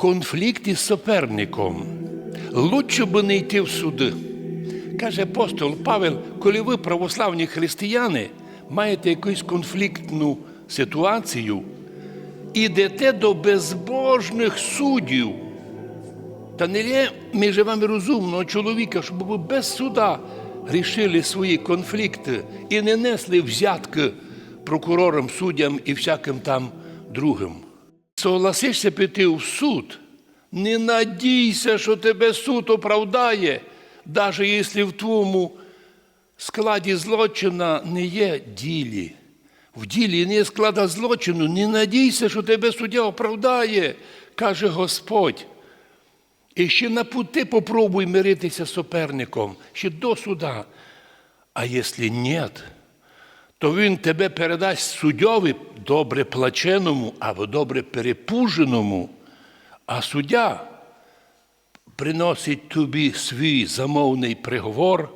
конфлікт із суперником. Лучше би не йти в суди. Каже апостол Павел, коли ви, православні християни, маєте якусь конфліктну ситуацію, ідете до безбожних суддів. Та не є між вами розумного чоловіка, щоб ви без суда рішили свої конфлікти і не несли взятки прокурорам, суддям і всяким там другим. Согласишся піти в суд, не надійся, що тебе суд оправдає, навіть якщо в твоєму складі злочина не є ділі. В ділі не є склада злочину, не надійся, що тебе суддя оправдає, каже Господь. І ще на пути попробуй миритися з суперником, ще до суда. А якщо ні, то він тебе передасть суддьові добре плаченому або добре перепуженому, а суддя приносить тобі свій замовний приговор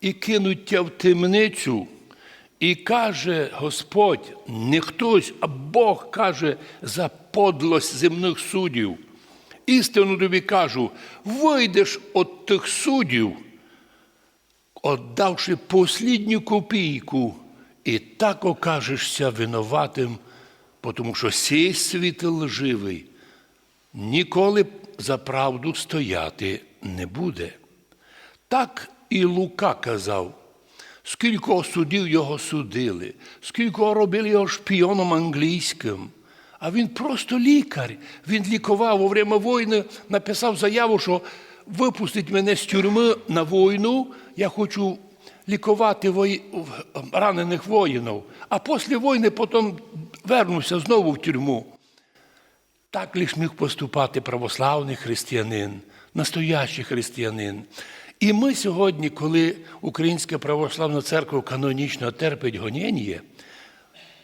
і кинуть тебе в темницю. І каже Господь, не хтось, а Бог каже за подлость земних суддів. Істину тобі кажу, вийдеш від тих суддів, отдавши послідню копійку, і так окажешся винуватим, тому що сей світ лживий ніколи за правду стояти не буде. Так і Лука казав, скільки судів його судили, скільки робили його шпіоном англійським. А він просто лікар. Він лікував во время війни, написав заяву, що випустить мене з тюрми на війну, я хочу лікувати вої... ранених воїнів. А після війни потім вернуся знову в тюрму. Так лиш міг поступати православний християнин, настоящий християнин. І ми сьогодні, коли Українська православна церква канонічно терпить гоніння,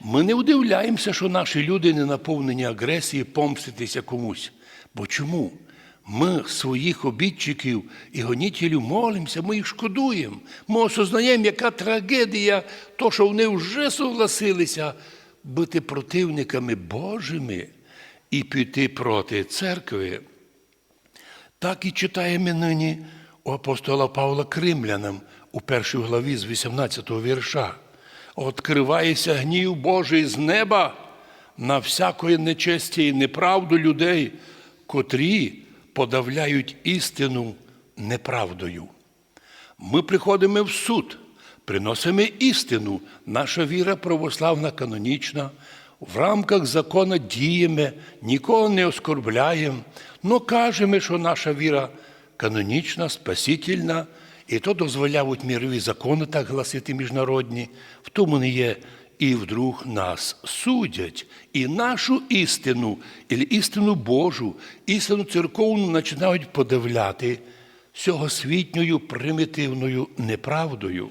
ми не удивляємося, що наші люди не наповнені агресії помститися комусь. Бо чому? Ми своїх обідчиків і гонітелів молимося, ми їх шкодуємо. Ми осознаємо, яка трагедія, то, що вони вже согласилися бути противниками Божими і піти проти церкви. Так і читаємо нині у апостола Павла Кримлянам у першій главі з 18 вірша. Откривається гнів Божий з неба на всякої нечесті і неправду людей, котрі подавляють істину неправдою. Ми приходимо в суд, приносимо істину, наша віра православна канонічна, в рамках закону діємо, нікого не оскорбляємо, але кажемо, що наша віра канонічна, спасительна, і то дозволяють мірові закони так гласити міжнародні, в тому не є і вдруг нас судять, і нашу істину, і істину Божу, істину церковну починають подавляти сьогосвітньою примітивною неправдою.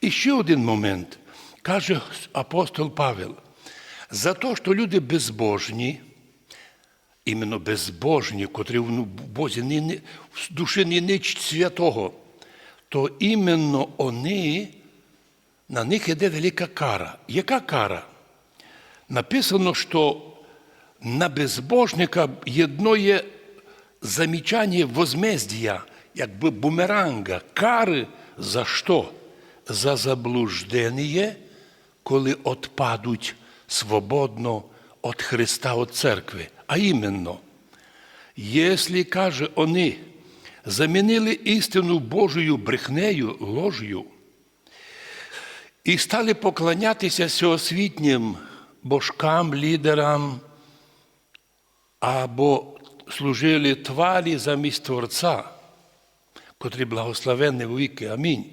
І ще один момент, каже апостол Павел, за те, що люди безбожні, іменно безбожні, котрі в Бозі не, не, в душі не нич святого, то іменно вони, на них йде велика кара. Яка кара? Написано, що на безбожника єдно є замічання возмездія, якби бумеранга, кари за що? За заблуждення, коли отпадуть свободно від Христа, від церкви. А іменно, якщо, каже, вони замінили істину Божою брехнею, лож'ю і стали поклонятися всеосвітнім божкам, лідерам або служили тварі замість Творця, котрі благословенні віки. Амінь.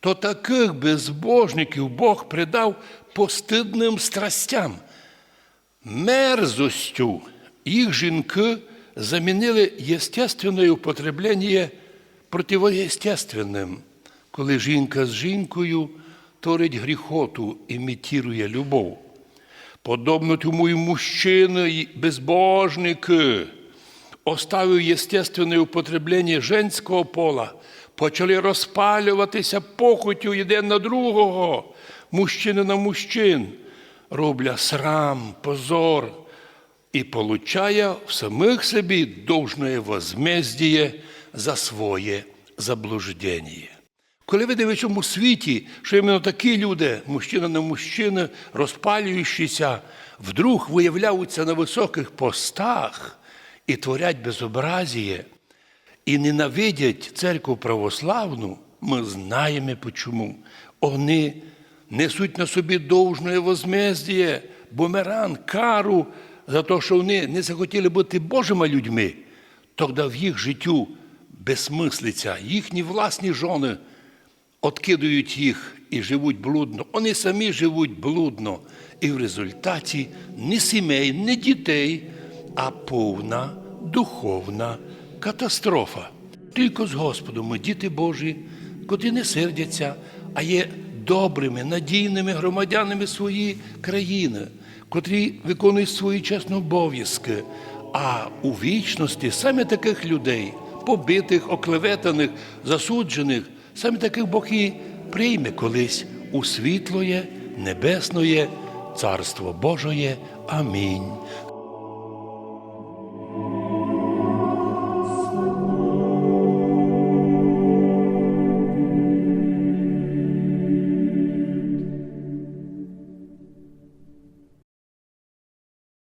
То таких безбожників Бог придав постидним страстям, мерзостю. Їх жінки замінили естественне употреблення противоестественним, коли жінка з жінкою творить гріхоту, імітує любов. Подобно тому і мужчини, і безбожники, оставив естественне употреблення женського пола, почали розпалюватися похотю один на другого, мужчини на мужчин, роблять срам, позор, и получая в самих собі должное возмездіє за своє заблуждення. Коли ви в цьому світі, що іменно такі люди, мужчина на мужчина, розпалюючися, вдруг виявляються на високих постах і творять безобразіє, і ненавидять церкву православну, ми знаємо почому. Вони несуть на собі довжне возмездіє, бумеранг, кару за те, що вони не захотіли бути Божими людьми. Тоді в їх життю безсмислиця, їхні власні жони откидують їх і живуть блудно. Вони самі живуть блудно. І в результаті не сімей, не дітей, а повна духовна катастрофа. Тільки з Господом ми діти Божі, котрі не сердяться, а є добрими, надійними громадянами своєї країни, котрі виконують свої чесні обов'язки. А у вічності саме таких людей, побитих, оклеветаних, засуджених, саме таких Бог і прийме колись у світлоє, небесноє Царство Божоє. Амінь.